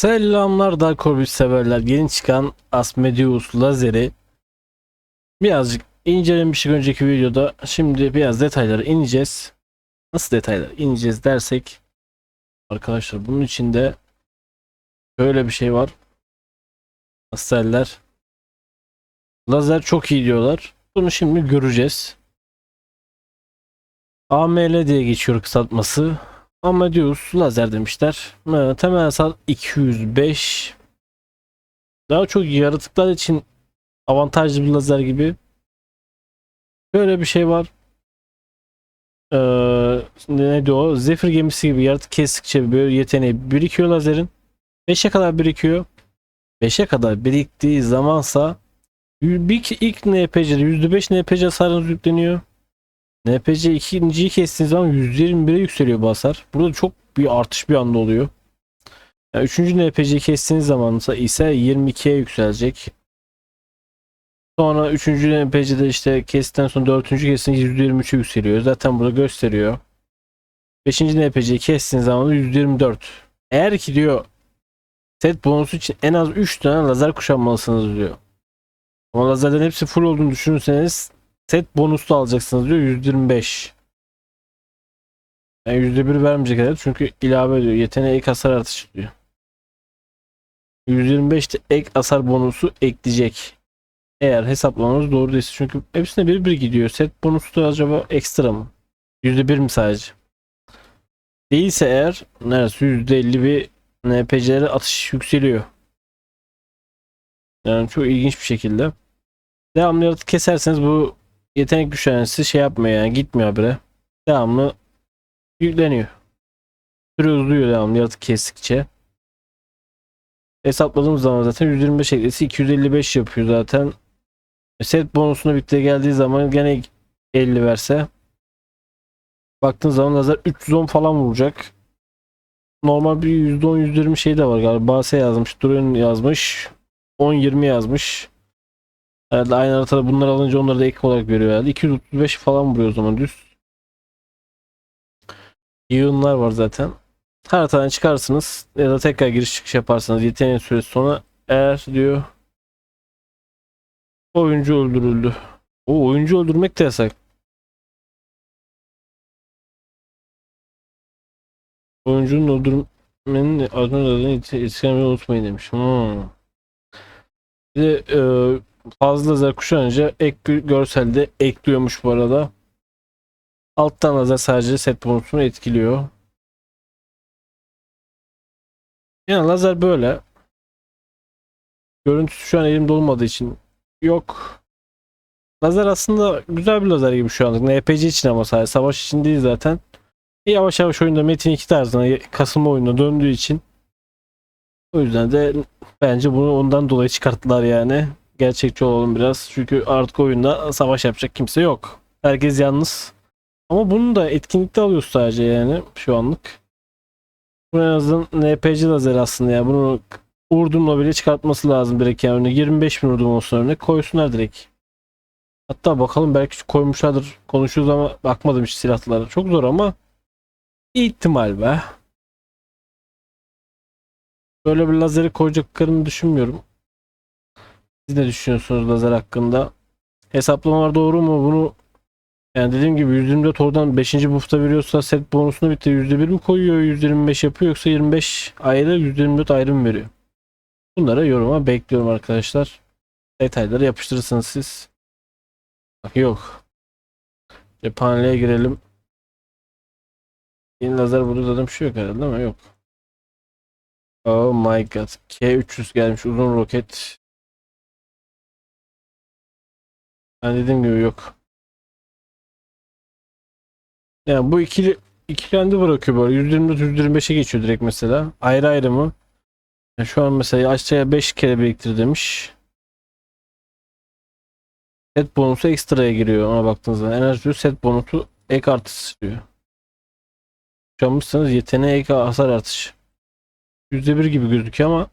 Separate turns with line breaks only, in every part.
Selamlar Dark Orbit severler. Yeni çıkan Asmodeus lazeri birazcık incelemiştik önceki videoda. Şimdi biraz detaylara ineceğiz. Nasıl detaylara ineceğiz dersek arkadaşlar bunun içinde böyle bir şey var. Nasıl derler? Lazer çok iyi diyorlar. Bunu şimdi göreceğiz. AML diye geçiyor kısaltması. Amadeus lazer demişler. Ee, Temel hasar 205. Daha çok yaratıklar için avantajlı bir lazer gibi. Böyle bir şey var. Ee, neydi o? Zephyr gemisi gibi yaratık kestikçe böyle yeteneği birikiyor lazerin. 5'e kadar birikiyor. 5'e kadar biriktiği zamansa bir ilk NPC'de %5 NPC hasarınız yükleniyor. NPC ikinciyi kestiğiniz zaman %21'e yükseliyor bu hasar. Burada çok bir artış bir anda oluyor. Yani üçüncü NPC'yi kestiğiniz zaman ise 22'ye yükselecek. Sonra üçüncü NPC'de işte kestikten sonra dördüncü kestiğiniz %23'e yükseliyor. Zaten burada gösteriyor. Beşinci NPC'yi kestiğiniz zaman da %24. Eğer ki diyor set bonusu için en az 3 tane lazer kuşanmalısınız diyor. Ama lazerlerin hepsi full olduğunu düşünürseniz set bonuslu alacaksınız diyor 125. Yani %1 vermeyecek herhalde çünkü ilave diyor. Yeteneğe ek hasar artışı diyor. 125 de ek hasar bonusu ekleyecek. Eğer hesaplamanız doğru değilse. Çünkü hepsine bir bir gidiyor. Set bonusu da acaba ekstra mı? %1 mi sadece? Değilse eğer neresi %50 bir NPC'lere atış yükseliyor. Yani çok ilginç bir şekilde. Devamlı yaratık keserseniz bu yetenek güçlenmesi şey yapmıyor yani gitmiyor habire. Devamlı yükleniyor. Süre uzuyor devamlı yaratık kestikçe. Hesapladığımız zaman zaten 125 eklesi 255 yapıyor zaten. Set bonusuna birlikte geldiği zaman gene 50 verse baktığın zaman lazer 310 falan vuracak. Normal bir %10 %20 şey de var galiba. Base yazmış, Duran yazmış. 10-20 yazmış. Herhalde aynı haritada bunları alınca onları da ek olarak veriyor herhalde. 235 falan vuruyor o zaman düz. Yığınlar var zaten. Haritadan çıkarsınız ya da tekrar giriş çıkış yaparsanız yeteneğin süresi sonra eğer diyor oyuncu öldürüldü. O oyuncu öldürmek de yasak. Oyuncunun öldürmenin adını adını istemeyi unutmayın demiş. Hmm. Bir de e, fazla lazer kuşanınca ek bir görselde ekliyormuş bu arada. Alttan lazer sadece set bonusunu etkiliyor. Yani lazer böyle. Görüntüsü şu an elimde olmadığı için yok. Lazer aslında güzel bir lazer gibi şu anlık. NPC için ama sadece savaş için değil zaten. Yavaş yavaş oyunda Metin 2 tarzına kasılma oyununa döndüğü için o yüzden de bence bunu ondan dolayı çıkarttılar yani. Gerçekçi olalım biraz. Çünkü artık oyunda savaş yapacak kimse yok. Herkes yalnız. Ama bunu da etkinlikte alıyoruz sadece yani şu anlık. Bu en azından NPC lazer aslında ya. Bunu urdumla bile çıkartması lazım direkt yani. Örneğin 25 bin urdum olsun örnek koysunlar direkt. Hatta bakalım belki koymuşlardır konuşuyoruz ama bakmadım hiç silahlara. Çok zor ama ihtimal be. Böyle bir lazeri koyacaklarını düşünmüyorum. Siz ne düşünüyorsunuz lazer hakkında? Hesaplamalar doğru mu? Bunu yani dediğim gibi 124 oradan 5. buff'ta veriyorsa set bonusunu bitti. %1 mi koyuyor? %25 yapıyor yoksa 25 ayrı %24 ayrı veriyor? Bunlara yoruma bekliyorum arkadaşlar. Detayları yapıştırırsınız siz. Bak yok. Cephaneliğe girelim. Yeni lazer burada zaten bir şey yok herhalde ama yok. Oh my god. K300 gelmiş uzun roket. Ben dediğim gibi yok. Yani bu ikili ikilendi bırakıyor böyle. 124 125'e geçiyor direkt mesela. Ayrı ayrı mı? Yani şu an mesela aşağıya 5 kere biriktir demiş. Set bonusu ekstraya giriyor ona baktığınızda. Enerji set bonusu ek artışı diyor. Çalmışsanız yeteneğe ek hasar artışı. %1 gibi gözüküyor ama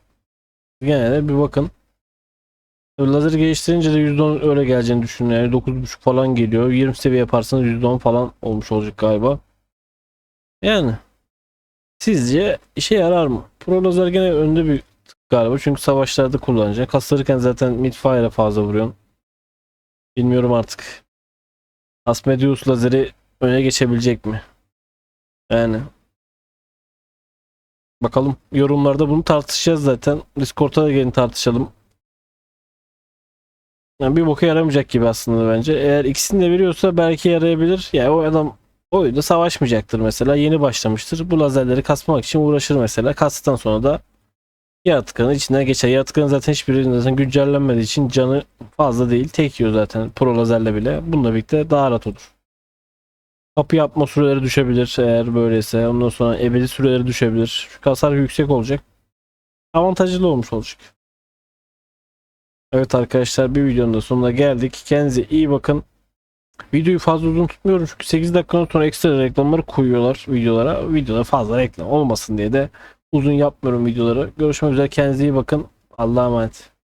genelde bir bakın. Lazer geliştirince de %10 öyle geleceğini düşünün. Yani 9.5 falan geliyor. 20 seviye yaparsanız %10 falan olmuş olacak galiba. Yani sizce işe yarar mı? Pro lazer gene önde bir galiba. Çünkü savaşlarda kullanacak. Kaslarken zaten midfire'a fazla vuruyorsun. Bilmiyorum artık. Asmodeus lazeri öne geçebilecek mi? Yani Bakalım yorumlarda bunu tartışacağız zaten. Discord'a da gelin tartışalım. Yani bir boka yaramayacak gibi aslında bence. Eğer ikisini de veriyorsa belki yarayabilir. Yani o adam oyunda savaşmayacaktır mesela. Yeni başlamıştır. Bu lazerleri kasmak için uğraşır mesela. Kastıktan sonra da yaratıkanın içinden geçer. Yaratıkanın zaten hiçbiri zaten güncellenmediği için canı fazla değil. Tek yiyor zaten pro lazerle bile. Bununla birlikte daha rahat olur. Kapı yapma süreleri düşebilir eğer böyleyse. Ondan sonra ebedi süreleri düşebilir. Çünkü hasar yüksek olacak. Avantajlı olmuş olacak. Evet arkadaşlar bir videonun da sonuna geldik. Kendinize iyi bakın. Videoyu fazla uzun tutmuyorum çünkü 8 dakikadan sonra ekstra reklamları koyuyorlar videolara. Videoda fazla reklam olmasın diye de uzun yapmıyorum videoları. Görüşmek üzere kendinize iyi bakın. Allah'a emanet.